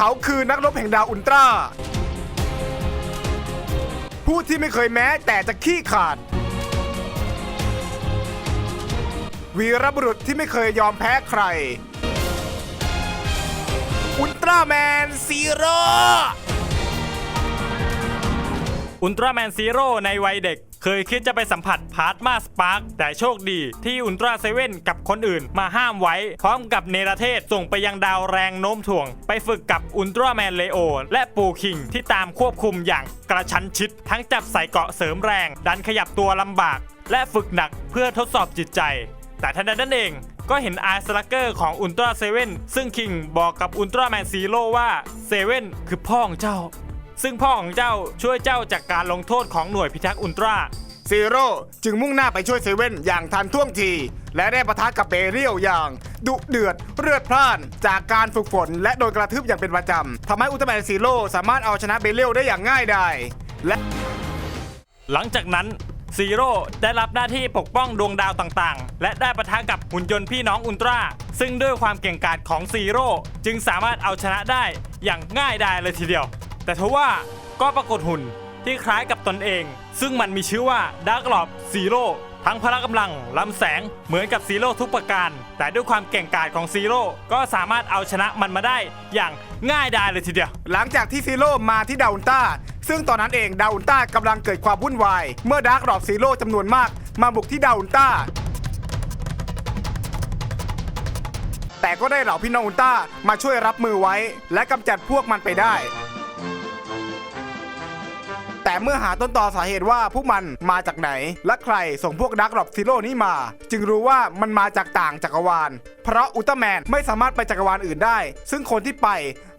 เขาคือนักรบแห่งดาวอุลตร้า ผู้ที่ไม่เคยแม้แต่จะขี้ขาด วีรบุรุษที่ไม่เคยยอมแพ้ใคร อุลตร้าแมนซีโร่อุลตร้าแมนซีโร่ในวัยเด็ก เคยคิดจะไปสัมผัสพาร์ตมาสปาร์กแต่โชคดีที่อุลตราเซเว่นกับคนอื่นมาห้ามไว้ พร้อมกับเนรเทศส่งไปยังดาวแรงโน้มถ่วง ไปฝึกกับอุลตราแมนเลโอและปูคิงที่ตามควบคุมอย่างกระชั้นชิด ทั้งจับใส่เกาะเสริมแรง ดันขยับตัวลำบาก และฝึกหนักเพื่อทดสอบจิตใจ แต่ทันใดนั้นเองก็เห็นไอาร์ลักเกอร์ของอุลตราเซเว่นซึ่งคิงบอกกับอุลตราแมนซีโร่ว่าเซเว่นคือพ่อของเจ้า ซึ่งพ่อของเจ้าช่วยเจ้าจากการลงโทษของหน่วยพิทักษ์อุลตร้าซีโร่จึงมุ่งหน้าไปช่วยเซเว่นอย่างทันท่วงที และได้ปะทะกับเบเรียลอย่าง ดุเดือดเลือดพล่าน จากการฝึกฝนและโดนกระทืบอย่างเป็นประจำทำให้อุลตร้าแมนซีโร่สามารถเอาชนะเบเรียลได้อย่างง่ายดายและหลังจากนั้นซีโร่ได้รับหน้าที่ปกป้องดวงดาวต่างๆ และได้ปะทะกับหุ่นยนต์พี่น้องอุลตร้าซึ่งด้วยความเก่งกาจของซีโร่จึงสามารถเอาชนะได้อย่างง่ายดายเลยทีเดียว แต่ทว่าก็ปรากฏหุ่นที่คล้ายกับตนเอง ซึ่งมันมีชื่อว่าดาร์กลอบซีโร่ทั้งพละกำลังลำแสงเหมือนกับซีโร่ทุกประการ แต่ด้วยความเก่งกาจของซีโร่ก็สามารถเอาชนะมันมาได้อย่างง่ายดายเลยทีเดียว หลังจากที่ซีโร่มาที่ดาวอุลตร้า ซึ่งตอนนั้นเองดาวอุลตร้ากำลังเกิดความวุ่นวาย เมื่อดาร์กรอบซีโร่จำนวนมาก มาบุกที่ดาวอุลตร้า แต่ก็ได้เหล่าพี่น้องอุลต้ามาช่วยรับมือไว้ และกำจัดพวกมันไปได้ เมื่อหาต้นตอสาเหตุว่าพวกมันมาจากไหน และใครส่งพวกดักรอบซีโร่นี้มา จึงรู้ว่ามันมาจากต่างจักรวาล เพราะอุลตร้าแมนไม่สามารถไปจักรวาลอื่นได้ ซึ่งคนที่ไป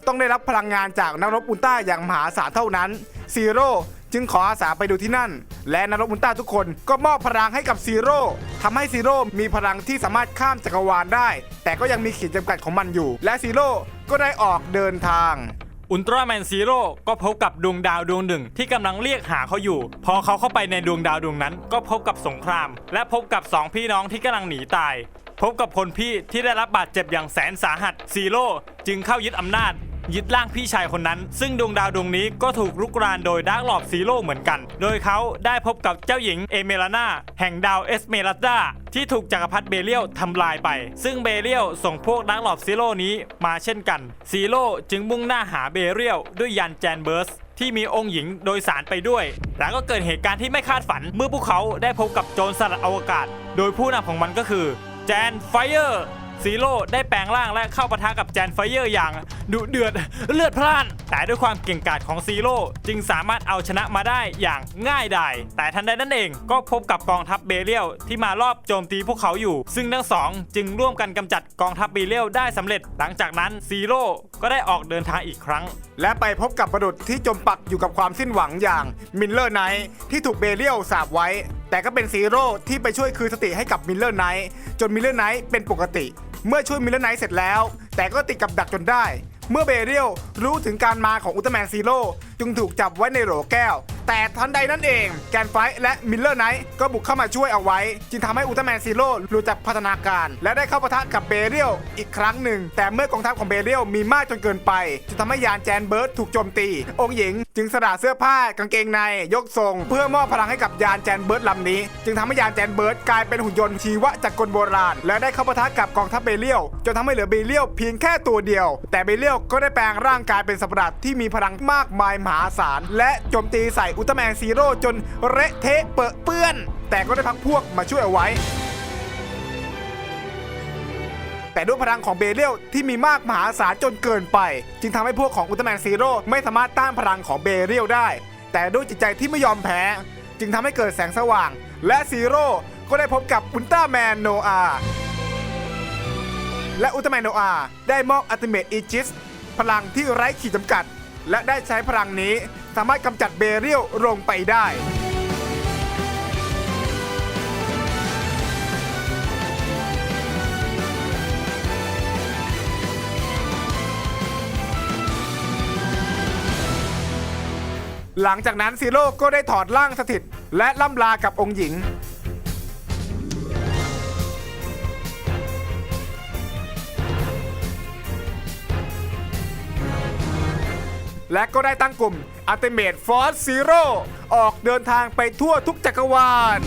ต้องได้รับพลังงานจากนักรบอุลตร้าอย่างมหาศาลเท่านั้นซีโร่จึงขออาสาไปดูที่นั่น และนักรบอุลตร้าทุกคนก็มอบพลังให้กับซีโร่ทำให้ซีโร่มีพลังที่สามารถข้ามจักรวาลได้ แต่ก็ยังมีขีดจำกัดของมันอยู่ และซีโร่ก็ได้ออกเดินทาง อุลตร้าแมนซีโร่ก็พบกับดวงดาวดวงหนึ่ง ที่กำลังเรียกหาเขาอยู่ พอเขาเข้าไปในดวงดาวดวงนั้น ก็พบกับสงคราม และพบกับสองพี่น้องที่กำลังหนีตาย พบกับคนพี่ที่ได้รับบาดเจ็บอย่างแสนสาหัสซีโร่จึงเข้ายึดอำนาจ ยึดร่างพี่ชายคนนั้น ซึ่งดวงดาวดวงนี้ก็ถูกลุกรานโดยดาร์กลอบซีโร่เหมือนกัน โดยเขาได้พบกับเจ้าหญิงเอเมรานาแห่งดาวเอสเมราดาที่ถูกจักรพรรดิเบเรียลทำลายไป ซึ่งเบเรียลส่งพวกดาร์กลอบซีโร่นี้มาเช่นกันซีโร่จึงมุ่งหน้าหาเบเรียลด้วยยานแจนเบิร์สที่มีองค์หญิงโดยสารไปด้วยแต่ก็เกิดเหตุการณ์ที่ไม่คาดฝันเมื่อพวกเขาได้พบกับโจรสลัดอวกาศ โดยผู้นำของมันก็คือแจนไฟเออร์ ซีโร่ได้แปลงร่างและเข้าปะทะกับแจนไฟเออร์อย่างดุเดือดเลือดพล่าน แต่ด้วยความเก่งกาจของซีโร่จึงสามารถเอาชนะมาได้อย่างง่ายดายแต่ทันใดนั้นเองก็พบกับกองทัพเบเรียลที่มารอบโจมตีพวกเขาอยู่ ซึ่งทั้งสองจึงร่วมกันกำจัดกองทัพเบเรียลได้สำเร็จ หลังจากนั้นซีโร่ก็ได้ออกเดินทางอีกครั้ง และไปพบกับประดุษที่จมปักอยู่กับความสิ้นหวังอย่างมิลเลอร์ไนท์ที่ถูกเบเรียลสาบไว้ แต่ก็เป็นซีโร่ที่ไปช่วยคืนสติให้กับมิลเลอร์ไนท์จนมิลเลอร์ไนท์เป็นปกติ เมื่อช่วยมิลเลนไนท์เสร็จแล้ว แต่ก็ติดกับดักจนได้ เมื่อเบเรียลรู้ถึงการมาของอุลตร้าแมนซีโร่จึงถูกจับไว้ในโหลแก้ว แต่ทันใดนั้นเอง แกนไฟท์และมิลเลอร์ไนท์ก็บุกเข้ามาช่วยเอาไว้ จึงทำให้อุลตร้าแมนซีโร่หลุดจากพัฒนาการ และได้เข้าปะทะกับเบเรียลอีกครั้งหนึ่ง แต่เมื่อกองทัพของเบเรียลมีมากจนเกินไปจึงทำให้ยานแจนเบิร์ดถูกโจมตี องค์หญิง จึงสละเสื้อผ้ากางเกงในยกทรง เพื่อมอบพลังให้กับยานแจนเบิร์ดลำนี้ จึงทำให้ยานแจนเบิร์ดกลายเป็นหุ่นยนต์ชีวะจักกลโบราณ และได้เข้าปะทะกับกองทัพเบเรียลจนทำให้เหลือเบเรียลเพียงแค่ตัวเดียว แต่เบเรียลก็ได้แปลงร่างกายเป็นสัตว์ประหลาดที่มีพลังมากมายมหาศาลและโจมตีใส่อุลตร้าแมนซีโร่จนเละเทะเปอะเปื้อน แต่ก็ได้พักพวกมาช่วยเอาไว้ แต่ด้วยพลังของเบเรียลที่มีมากมหาศาลจนเกินไป จึงทำให้พวกของอุลตร้าแมนซีโร่ไม่สามารถต้านพลังของเบเรียลได้ แต่ด้วยจิตใจที่ไม่ยอมแพ้ จึงทำให้เกิดแสงสว่าง และซีโร่ก็ได้พบกับอุลตร้าแมนโนอาและอุลตร้าแมนโนอาได้มอบอัลติเมทอีจิสพลังที่ไร้ขีดจำกัด และได้ใช้พลังนี้ สามารถกำจัดเบเรียลลงไปได้ หลังจากนั้นซีโร่ก็ได้ถอดร่างสถิต และล่ำลากับองค์หญิง และก็ได้ตั้งกลุ่ม Ultimate Force Zero ออกเดินทางไปทั่วทุกจักรวาล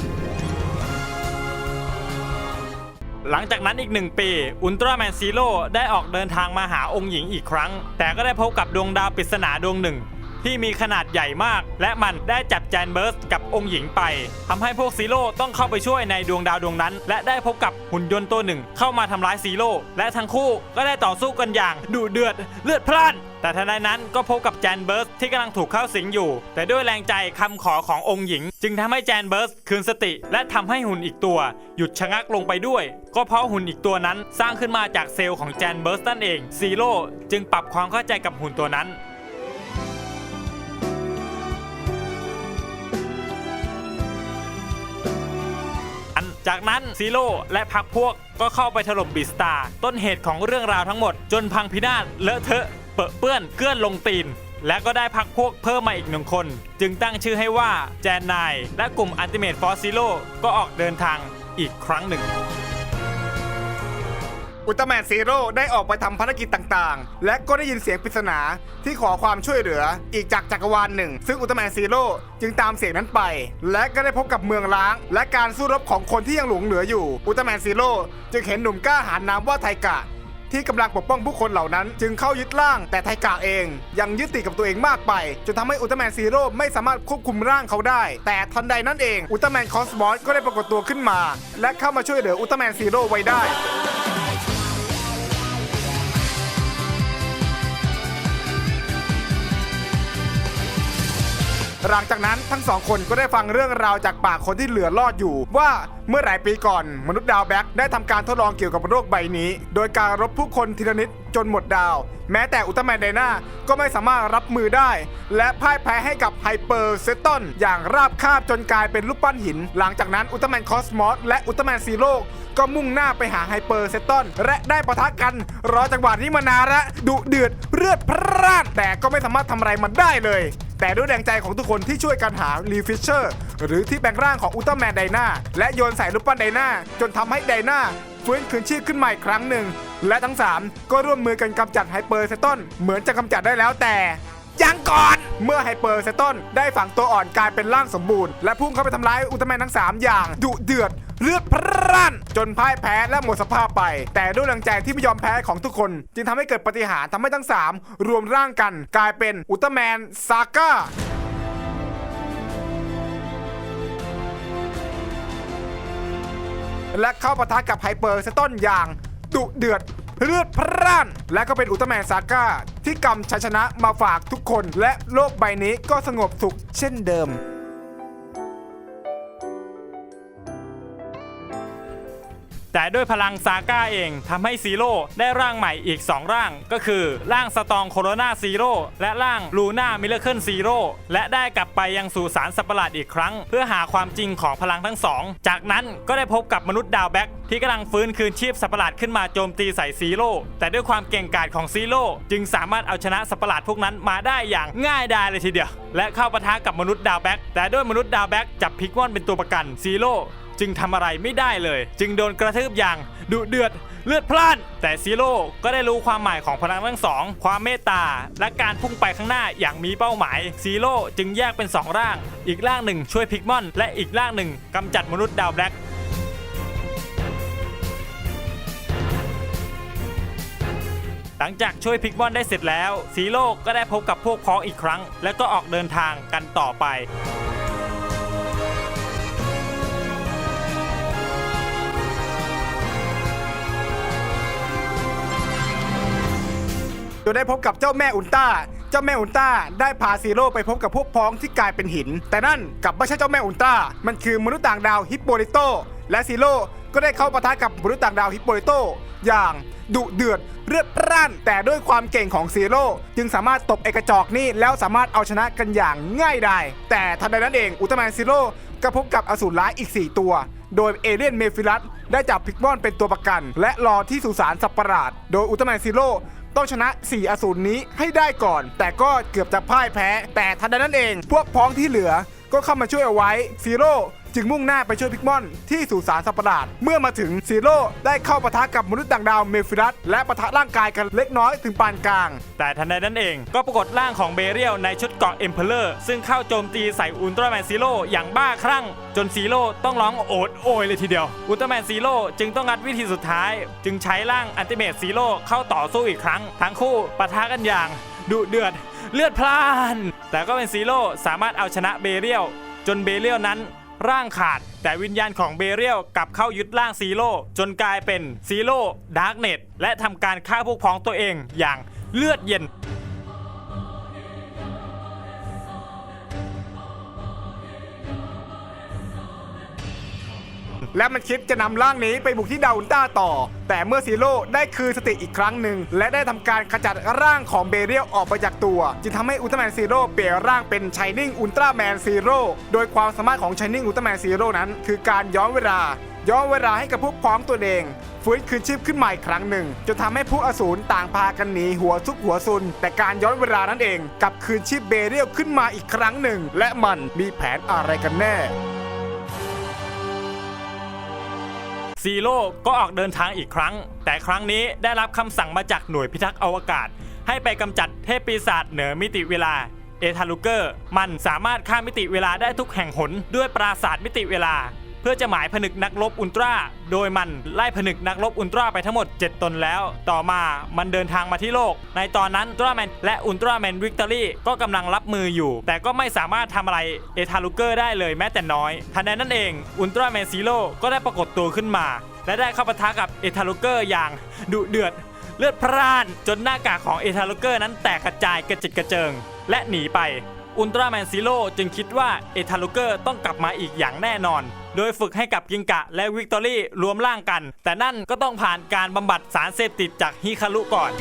หลังจากนั้นอีกหนึ่งปี อุลตร้าแมนซีโร่ได้ออกเดินทางมาหาองค์หญิงอีกครั้ง แต่ก็ได้พบกับดวงดาวปริศนาดวงหนึ่ง ที่มีขนาดใหญ่มาก และมันได้จับแจนเบิร์สกับองค์หญิงไปทำให้พวกซีโร่ต้องเข้าไปช่วยในดวงดาวดวงนั้น และได้พบกับหุ่นยนต์ตัวหนึ่ง เข้ามาทำร้ายซีโร่และทั้งคู่ก็ได้ต่อสู้กันอย่างดุเดือดเลือดพล่านแต่ทันใดนั้นก็พบกับแจนเบิร์สที่กำลังถูกเข้าสิงอยู่ แต่ด้วยแรงใจคำขอขององค์หญิง จึงทำให้แจนเบิร์สคืนสติ และทำให้หุ่นอีกตัว หยุดชะงักลงไปด้วย ก็เพราะหุ่นอีกตัวนั้นสร้างขึ้นมาจากเซลล์ของแจนเบิร์สนั่นเองซีโร่จึงปรับความเข้าใจกับหุ่นตัวนั้น จากนั้นซีโร่และพักพวกก็เข้าไปถล่มบิสตาต้นเหตุของเรื่องราวทั้งหมด จนพังพินาศเลอะเทอะเปรอะเปื้อนเกลื่อนลงตีน และก็ได้พักพวกเพิ่มมาอีกหนึ่งคน จึงตั้งชื่อให้ว่าแจนนายและกลุ่มอันติเมทฟอร์ซิโลก็ออกเดินทางอีกครั้งหนึ่ง อุลตร้าแมนซีโร่ได้ออกไปทำภารกิจต่างๆ และก็ได้ยินเสียงปริศนาที่ขอความช่วยเหลืออีกจากจักรวาลหนึ่ง ซึ่งอุลตร้าแมนซีโร่จึงตามเสียงนั้นไป และก็ได้พบกับเมืองล้าง และการสู้รบของคนที่ยังหลงเหลืออยู่ อุลตร้าแมนซีโร่จึงเห็นหนุ่มกล้าหาญนามว่าไทกะ ที่กำลังปกป้องผู้คนเหล่านั้น จึงเข้ายึดร่าง แต่ไทกะเอง ยังยึดติดกับตัวเองมากไปจนทำให้อุลตร้าแมนซีโร่ไม่สามารถควบคุมร่างเขาได้ แต่ทันใดนั้นเองอุลตร้าแมนคอสมอสก็ได้ปรากฏตัวขึ้นมา และเข้ามาช่วยเหลืออุลตร้าแมนซีโร่ไว้ได้ หลังจากนั้นทั้งสองคนก็ได้ฟังเรื่องราวจากปากคนที่เหลือรอดอยู่ ว่าเมื่อหลายปีก่อน มนุษย์ดาวแบ็กได้ทำการทดลองเกี่ยวกับโรคใบนี้ โดยการรบผู้คนทีละนิดจนหมดดาว แม้แต่อุลตร้าแมนไดนาก็ไม่สามารถรับมือได้ และพ่ายแพ้ให้กับไฮเปอร์เซตอนอย่างราบคาบจนกลายเป็นรูปปั้นหิน หลังจากนั้นอุลตร้าแมนคอสมอสและอุลตร้าแมนซีโร่ก็มุ่งหน้าไปหาไฮเปอร์เซตอนและได้ปะทะกัน รอจังหวะนี้มานานละดุเดือดเลือดพร่านแต่ก็ไม่สามารถทำอะไรมันได้เลย แต่ด้วยแรงใจของทุกคนที่ช่วยกันหาลีฟิชเชอร์หรือที่แปลงร่างของอุลตร้าแมนไดนาและโยนใส่รูปปั้นไดนาจนทำให้ไดนา ฟื้นคืนชีพขึ้นมาอีกครั้งหนึ่ง และทั้ง 3 ก็ร่วมมือกันกำจัดไฮเปอร์เซตอนเหมือนจะกำจัดได้แล้วแต่ยังก่อน เมื่อไฮเปอร์เซตอนได้ฝังตัวอ่อนกลายเป็นร่างสมบูรณ์ และพุ่งเข้าไปทำร้ายอุลตร้าแมนทั้ง 3 อย่างดุเดือดเลือดพร่านจนพ่ายแพ้และหมดสภาพไป แต่ด้วยแรงใจที่ไม่ยอมแพ้ของทุกคน จึงทำให้เกิดปฏิหารทำให้ทั้ง 3 รวมร่างกัน กลายเป็นอุลตร้าแมนซาก้า และเข้าปะทะกับไฮเปอร์เซตอนอย่างดุเดือดเลือดพร่าน และก็เป็นอุลตร้าแมนซาก้าที่กำชัยชนะมาฝากทุกคน และโลกใบนี้ก็สงบสุขเช่นเดิม แต่ด้วยพลังซาก้าเองทำให้ซีโร่ได้ร่างใหม่อีก 2 ร่าง ก็คือร่างสตองโคโรนาซีโร่และร่างลูน่ามิเลเคิลซีโร่และได้กลับไปยังสู่สารสัปะหลาดอีกครั้ง เพื่อหาความจริงของพลังทั้งสองจากนั้นก็ได้พบกับมนุษย์ดาวแบ็กที่กำลังฟื้นคืนชีพสัปะหลาดขึ้นมาโจมตีใส่ซีโร่แต่ด้วยความเก่งกาจของซีโร่จึงสามารถเอาชนะสัปะหลาดพวกนั้นมาได้อย่างง่ายดายเลยทีเดียวและเข้าปะทะกับมนุษย์ดาวแบ็กแต่ด้วยมนุษย์ดาวแบ็กจับพิกมอนเป็นตัวประกันซีโร่จึงทำอะไรไม่ได้เลย จึงโดนกระทืบอย่างดุเดือดเลือดพล่าน แต่ซีโร่ก็ได้รู้ความหมายของพลังทั้งสอง ความเมตตา และการพุ่งไปข้างหน้าอย่างมีเป้าหมาย ซีโร่จึงแยกเป็น 2 ร่าง อีกร่างหนึ่งช่วยพิกมอน และอีกร่างหนึ่งกำจัดมนุษย์ดาวแบล็กหลังจากช่วยพิกมอนได้เสร็จแล้ว ซีโร่ก็ได้พบกับพวกพ้องอีกครั้ง และก็ออกเดินทางกันต่อไป นได้พบกับเจ้าแม่อุลตร้า เจ้าแม่อุลตร้าได้พาซีโร่ไปพบกับพวกพ้องที่กลายเป็นหิน แต่นั่นกลับไม่ใช่เจ้าแม่อุลตร้า มันคือมนุษย์ต่างดาวฮิปโปลิโต และซีโร่ก็ได้เข้าปะทะกับมนุษย์ต่างดาวฮิปโปลิโต อย่างดุเดือดเลือดร่าน แต่ด้วยความเก่งของซีโร่จึงสามารถตบเอกจอกนี่แล้วสามารถเอาชนะกันอย่างง่ายไดายแต่ทันใดนั้นเองอุลตร้าแมนซีโร่ก็พบกับอสูรร้ายอีก 4 ตัว โดยเอเลียนเมฟิลัสได้จับพิกมอนเป็นตัวประกัน และรอที่สุสานสัตว์ประหลาด โดยอุลตร้าแมนซีโร่ ต้องชนะ 4 อสูรนี้ให้ได้ก่อน แต่ก็เกือบจะพ่ายแพ้ แต่ทันใดนั้นเอง พวกพ้องที่เหลือก็เข้ามาช่วยเอาไว้ซีโร่ จึงมุ่งหน้าไปช่วยพิกมอนที่สุสานสัตว์ประหลาดเมื่อมาถึงซีโร่ได้เข้าปะทะกับมนุษย์ต่างดาวเมฟิรัสและปะทะร่างกายกันเล็กน้อยถึงปานกลาง แต่ทันใดนั้นเองก็ปรากฏร่างของเบเรียลในชุดเกราะเอ็มเพลเลอร์ซึ่งเข้าโจมตีใส่อุลตร้าแมนซีโร่อย่างบ้าคลั่ง จนซีโร่ต้องร้องโอดโอยเลยทีเดียว อุลตร้าแมนซีโร่จึงต้องงัดวิธีสุดท้าย จึงใช้ร่างอันติเมทซีโร่เข้าต่อสู้อีกครั้ง ทั้งคู่ปะทะกันอย่างดุเดือดเลือดพล่าน แต่ก็เป็นซีโร่สามารถเอาชนะเบเรียลจนเบเรียลนั้น ร่างขาด แต่วิญญาณของเบเรียลกลับเข้ายึดร่างซีโร่จนกลายเป็นซีโร่ดาร์กเน็ตและทำการฆ่าพวกพ้องตัวเองอย่างเลือดเย็น และมันคิดจะนำร่างนี้ไปบุกที่ดาวอุลตร้าต่อ แต่เมื่อซีโร่ได้คืนสติอีกครั้งหนึ่ง และได้ทำการขจัดร่างของเบเรียลออกไปจากตัว จึงทำให้อุลตร้าแมนซีโร่เปลี่ยนร่างเป็นชายนิ่งอุลตร้าแมนซีโร่โดยความสามารถของชายนิ่งอุลตร้าแมนซีโร่นั้น คือการย้อนเวลาย้อนเวลาให้กับพวกพ้องตัวเองฟื้นคืนชีพขึ้นใหม่ครั้งหนึ่งจนทำให้ผู้อสูรต่างพากันหนีหัวซุกหัวซุน แต่การย้อนเวลานั้นเองกับคืนชีพเบเรียลขึ้นมาอีกครั้งหนึ่ง และมันมีแผนอะไรกันแน่ ซีโร่ก็ออกเดินทางอีกครั้ง แต่ครั้งนี้ได้รับคำสั่งมาจากหน่วยพิทักษ์อวกาศ ให้ไปกำจัดเทพปีศาจเหนือมิติเวลาเอทาลูเกอร์ มันสามารถข้ามมิติเวลาได้ทุกแห่งหนด้วยปราสาทมิติเวลา เพื่อจะหมายผนึกนักรบอุลตร้า โดยมันไล่ผนึกนักรบอุลตร้าไปทั้งหมด 7 ตนแล้ว ต่อมามันเดินทางมาที่โลก ในตอนนั้นอุลตร้าแมนและอุลตร้าแมนวิกตอรี่ก็กำลังรับมืออยู่ แต่ก็ไม่สามารถทำอะไรเอทาลูเกอร์ได้เลยแม้แต่น้อยทันใดนั้นเองอุลตร้าแมนซีโร่ก็ได้ปรากฏตัวขึ้นมา และได้เข้าปะทะกับเอทาลูเกอร์อย่างดุเดือดเลือดพร่านจนหน้ากากของเอทาลูเกอร์นั้นแตกกระจายกระจิตกระเจิง และหนีไปอุลตร้าแมนซีโร่จึงคิดว่าเอทาลูเกอร์ต้องกลับมาอีกอย่างแน่นอน โดยฝึกให้กับกิงกะและวิกตอรี่รวมร่างกัน แต่นั่นก็ต้องผ่านการบำบัดสารเสพติดจากฮิคารุก่อน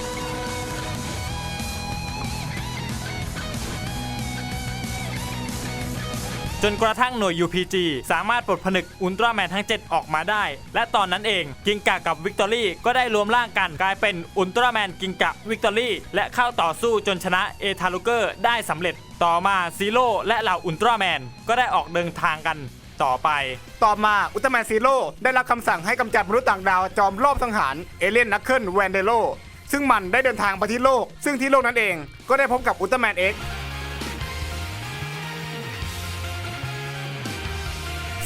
จนกระทั่งหน่วย UPG สามารถปลดผนึกอุลตร้าแมนทั้ง 7 ออกมาได้ และตอนนั้นเองกิงกะกับวิกตอรี่ก็ได้รวมร่างกันกลายเป็นอุลตร้าแมนกิงกะวิกตอรี่และเข้าต่อสู้จนชนะเอทาลูเกอร์ได้สำเร็จ ต่อมาซีโร่และเหล่าอุลตร้าแมนก็ได้ออกเดินทางกัน ต่อไป ต่อมาอุลตร้าแมนซีโร่ได้รับคำสั่งให้กำจัดมนุษย์ต่างดาวจอมรอบสังหารเอเลียนนักเคิลแวนเดโลซึ่งมันได้เดินทางไปที่โลก ซึ่งที่โลกนั้นเองก็ได้พบกับอุลตร้าแมนเอ็ก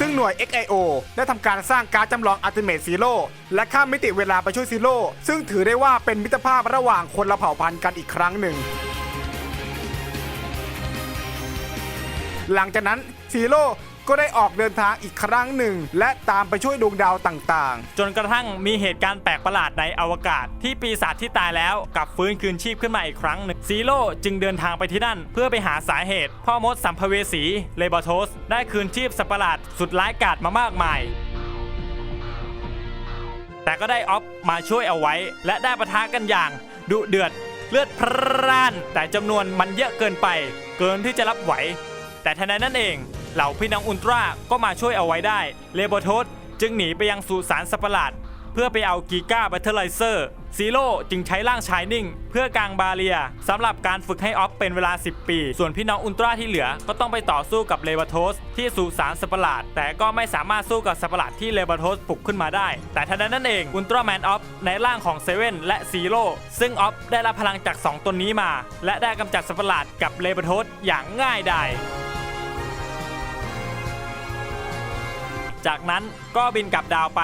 ซึ่งหน่วย XIO ได้ทำการสร้างการจำลองอัลติเม e ซีโร่และข้ามมิติเวลาไปช่วยซีโร่ซึ่งถือได้ว่าเป็นมิตรภาพระหว่างคนละเผ่าพันธุ์กันอีกครั้งหนึ่ง หลังจากนั้นซีโร่ ก็ได้ออกเดินทางอีกครั้งหนึ่ง และตามไปช่วยดวงดาวต่างจนกระทั่งมีเหตุการณ์แปลกประหลาดในอวกาศ ที่ปีศาจที่ตายแล้วกลับฟื้นคืนชีพขึ้นมาอีกครั้งหนึ่งซีโร่จึงเดินทางไปที่นั่น เพื่อไปหาสาเหตุ พ่อมดสัมภเวสีเลบอโทส ได้คืนชีพสัตว์ประหลาดสุดร้ายกาจมามากมาย แต่ก็ได้ออฟมาช่วยเอาไว้ และได้ปะทะกันอย่าง ดุเดือดเลือดพร่าน แต่จำนวนมันเยอะเกินไป เกินที่จะรับไหว แต่ทันใดนั้นเอง เหล่าพี่น้องอุลตร้าก็มาช่วยเอาไว้ได้ เลโบโทสจึงหนีไปยังสุสานสัตว์ปหลาด เพื่อไปเอากีก้าแบตเทอร์ไลเซอร์ซีโร่จึงใช้ร่างชายนิ่ง เพื่อกางบาเรียสำหรับการฝึกให้ออฟเป็นเวลา 10 ปี ส่วนพี่น้องอุลตร้าที่เหลือก็ต้องไปต่อสู้กับเลบาโทส ที่สุสานสัตว์ปหลาด แต่ก็ไม่สามารถสู้กับสัตว์ปหลาดที่เลบาโทสปลุกขึ้นมาได้ แต่ทันใดนั้นเองอุลตร้าแมนออฟในร่างของเซเว่นและซีโร่ซึ่งออฟได้รับพลังจาก 2ตนนี้มา และได้กำจัดสัตว์ปหลาดกับเลบาโทสอย่างง่ายดาย จากนั้นก็บินกลับดาวไป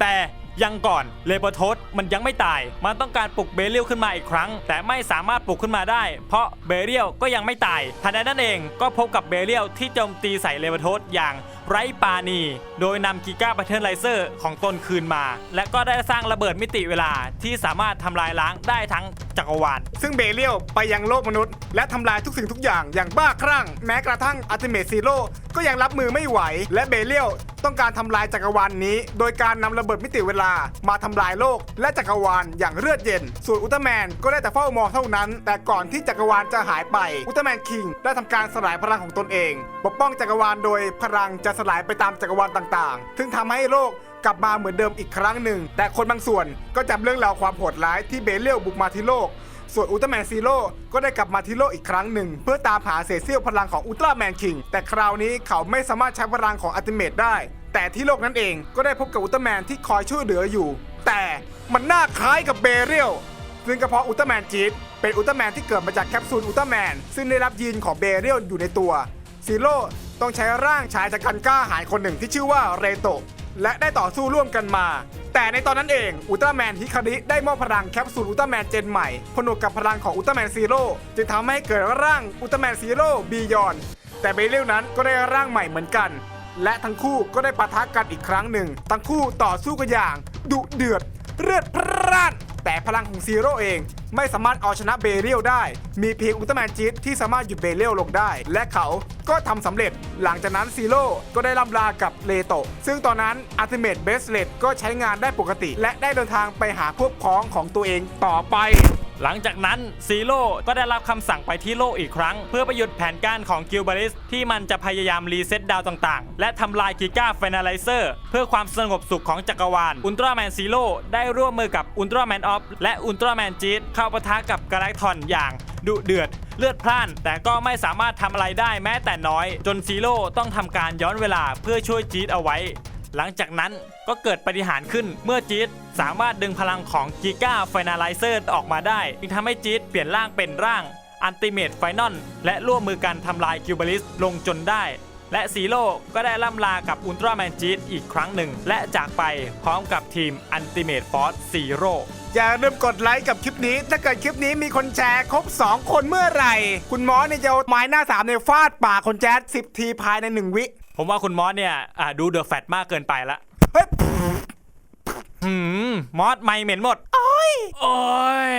แต่ยังก่อนเลเบอร์ทสมันยังไม่ตาย มันต้องการปลุกเบเรียลขึ้นมาอีกครั้ง แต่ไม่สามารถปลุกขึ้นมาได้ เพราะเบเรียลก็ยังไม่ตายทันใดนั้นเองก็พบกับเบเรียลที่โจมตีใส่เลเบอร์ทสอย่าง ไร้ปาณี โดยนำกิก้าบัตเทิลไลเซอร์ของตนคืนมา และก็ได้สร้างระเบิดมิติเวลาที่สามารถทำลายล้างได้ทั้งจักรวาล ซึ่งเบเรียลไปยังโลกมนุษย์ และทำลายทุกสิ่งทุกอย่างอย่างบ้าคลั่ง แม้กระทั่งอัลติเม e ซีโร่ก็ยังรับมือไม่ไหว และเบเรียลต้องการทำลายจักรวาลนนี้ โดยการนำระเบิดมิติเวลามาทำลายโลก และจักรวาลอย่างเลือดเย็น ส่วนอุลตร้าแมนก็ได้แต่เฝ้ามองเท่านั้น แต่ก่อนที่จักรวาลจะหายไป อุลตร้าแมนคิงได้ทำการสลายพลังของตนเอง ปกป้องจักรวาลโดยพลังจะสลายไปตามจักรวาลต่างๆ ซึ่งทำให้โลกกลับมาเหมือนเดิมอีกครั้งหนึ่ง แต่คนบางส่วนก็จำเรื่องราวความโหดร้ายที่เบเลียลบุกมาที่โลก ส่วนอุลตร้าแมนซีโร่ก็ได้กลับมาที่โลกอีกครั้งหนึ่ง เพื่อตามหาเศษเสี้ยวพลังของอุลตร้าแมนคิง แต่คราวนี้เขาไม่สามารถใช้พลังของอัลติเมทได้ แต่ที่โลกนั้นเองก็ได้พบกับอุลตร้าแมนที่คอยช่วยเหลืออยู่ แต่มันน่าคล้ายกับเบเรียลซึ่งก็เพาะอุลตร้าแมนจีดเป็นอุลตร้าแมนที่เกิดมาจากแคปซูลอุลตร้าแมนซึ่งได้รับยีนของเบเรียลอยู่ในตัวซีโร่ ต้องใช้ร่างชายจากกันกล้าหาญคนหนึ่งที่ชื่อว่าเรโตะและได้ต่อสู้ร่วมกันมา แต่ในตอนนั้นเองอุลตร้าแมนฮิคาริได้มอบพลังแคปซูลอุลตร้าแมนเจนใหม่ผนวกกับพลังของอุลตร้าแมนซีโร่จึงทำให้เกิดร่างอุลตร้าแมนซีโร่บียอนแต่เบเรียลนั้นก็ได้ร่างใหม่เหมือนกัน และทั้งคู่ก็ได้ปะทะกันอีกครั้งหนึ่ง ทั้งคู่ต่อสู้กันอย่าง ดุเดือดเลือดพร่านแต่พลังของซีโร่เอง ไม่สามารถเอาชนะเบเรียลได้ มีเพียงอุลตร้าแมนจิตที่สามารถหยุดเบเรียลลงได้ และเขาก็ทำสำเร็จ หลังจากนั้นซีโร่ก็ได้ล่ำลากับเลโตะซึ่งตอนนั้นอัลติเมทเบสเลตก็ใช้งานได้ปกติ และได้เดินทางไปหาพวกพ้องของตัวเองต่อไปหลังจากนั้นซีโร่ก็ได้รับคำสั่งไปที่โลกอีกครั้ง เพื่อประยุทธ์แผนการของกิลบริส ที่มันจะพยายามรีเซ็ตดาวต่างๆ และทำลายกิก้าไฟนาไลเซอร์ เพื่อความสงบสุขของจักรวาล อุลตร้าแมนซีโร่ได้ร่วมมือกับอุลตร้าแมนออฟและอุลตร้าแมนจีดเข้าปะทะกับกาแล็กทอนอย่างดุเดือดเลือดพล่าน แต่ก็ไม่สามารถทำอะไรได้แม้แต่น้อย จนซีโร่ต้องทำการย้อนเวลาเพื่อช่วยจีดเอาไว้ หลังจากนั้นก็เกิดปฏิหารขึ้นเมื่อจีดสามารถดึงพลังของกิก้าไฟนาลิเซอร์ออกมาได้จึงทำให้จีดเปลี่ยนร่างเป็นร่างอันติเม e ไฟนอลและร่วมมือกันทำลายคิวบาลิสลงจนได้ และซีโร่ก็ได้ล่ำลากับอุลตร้าแมนจีดอีกครั้งหนึ่ง และจากไปพร้อมกับทีมอันติเม e ฟอร์ซีโร่ อย่าลืมกดไลค์กับคลิปนี้ ถ้าเกิดคลิปนี้มีคนแชร์ครบ 2 คนเมื่อไหร่ คุณหมอเนี่ยจะเอาไม้หน้าสามในยฟาดปากคนแจ๊ด10ทีภายใน1วิ ผมว่าคุณมอสเนี่ยอ่าดูเดอะแฟตมากเกินไปละเฮ้ย หืมมอสไม่เหม็นหมด โอ้ยโอ้ย